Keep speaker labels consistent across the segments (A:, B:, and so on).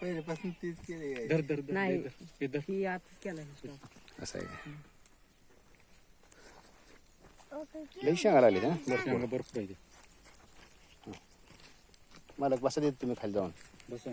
A: पहिल्यापासून तीच केली आहे.
B: धर धर धर
C: नाही.
B: हे धर, हे धर.
C: ही.
D: असं आहे का? लई शेंगा लागली ना बरं
B: शेंगा भरपूर आहे ते.
D: मला बसा देत तुम्ही खाली जाऊन.
B: बस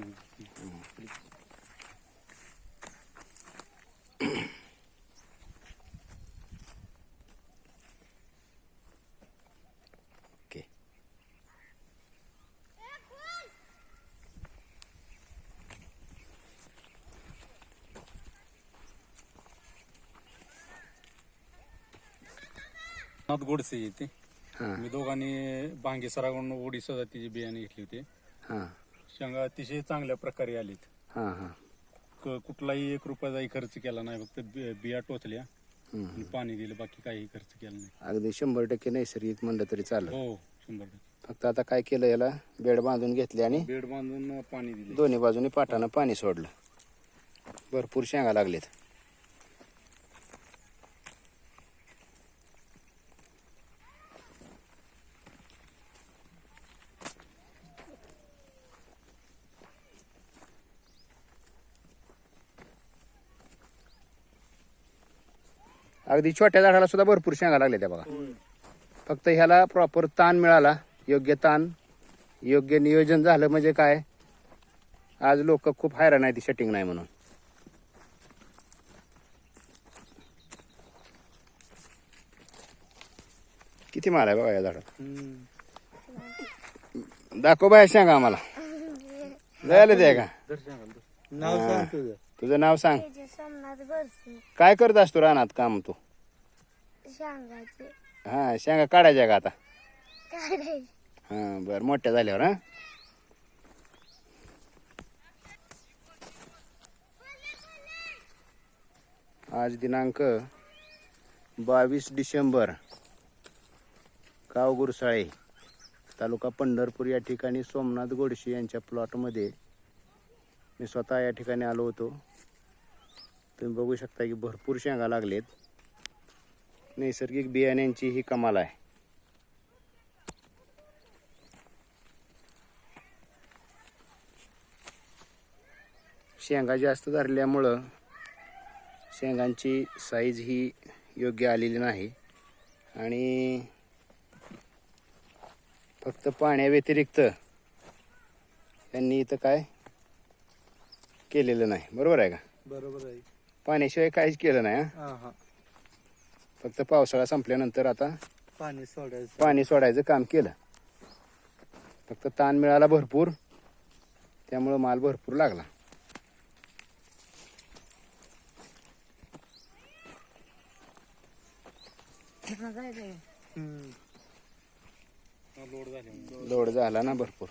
B: नाथ गोडसे येते.
D: हां.
B: मी दोघांनी भांगे सराकडून ओडी सजातीची बियाणे घेतली होती.
D: हां.
B: शेंगा अतिशय चांगल्या प्रकारे आलीत.
D: हां हां.
B: क- कुठलाही एक रुपयाचाही खर्च केला नाही फक्त बि- बिया टोचल्या.
D: हम्म.
B: आणि पाणी दिलं बाकी काही खर्च केला नाही.
D: अगदी शंभर टक्के नैसर्गिक म्हणलं तरी चालेल.
B: हो शंभर टक्के.
D: फक्त आता काय केलं याला? बेड बांधून घेतले आणि
B: बेड बांधून पाणी दिले.
D: दोन्ही बाजूनी पाटानं पाणी सोडलं. भरपूर शेंगा लागलेत. अगदी छोट्या झाडाला सुद्धा भरपूर शेंगा लागल्या त्या बघा. फक्त ह्याला प्रॉपर ताण मिळाला. योग्य ताण योग्य नियोजन झालं म्हणजे काय? आज लोक खूप हैराण आहे ती शटिंग नाही म्हणून. किती माल आहे बघा या झाडात? दाखव बाय सांगा आम्हाला. जायला ते का.
A: नाव सांग तुझं
D: तुझं नाव सांग.
E: सोमनाथ
D: काय करत असतो रानात काम तू? हा शेंगा काढायच्या का आता?
E: काढायचे.
D: हा बर मोठ्या झाल्यावर हा? आज दिनांक बावीस डिसेंबर गाव गुरसाळे तालुका पंढरपूर या ठिकाणी सोमनाथ गोडशे यांच्या प्लॉटमध्ये मी स्वतः या ठिकाणी आलो होतो. तुम्ही बघू शकता की भरपूर शेंगा लागलेत. नैसर्गिक बियाण्यांची ही कमाल आहे. शेंगा जास्त धरल्यामुळं शेंगांची साईज ही योग्य आलेली नाही. आणि फक्त पाण्याव्यतिरिक्त त्यांनी इथं काय केलेलं नाही. बरोबर आहे का?
A: बरोबर आहे.
D: पाण्याशिवाय काहीच केलं नाही हा?
A: हा हा.
D: फक्त पावसाळा संपल्यानंतर आता
A: पाणी सोडायचं.
D: पाणी सोडायचं काम केलं. फक्त ताण मिळाला भरपूर त्यामुळं माल भरपूर लागला.
A: हम्म.
D: लोड झाला. ना भरपूर.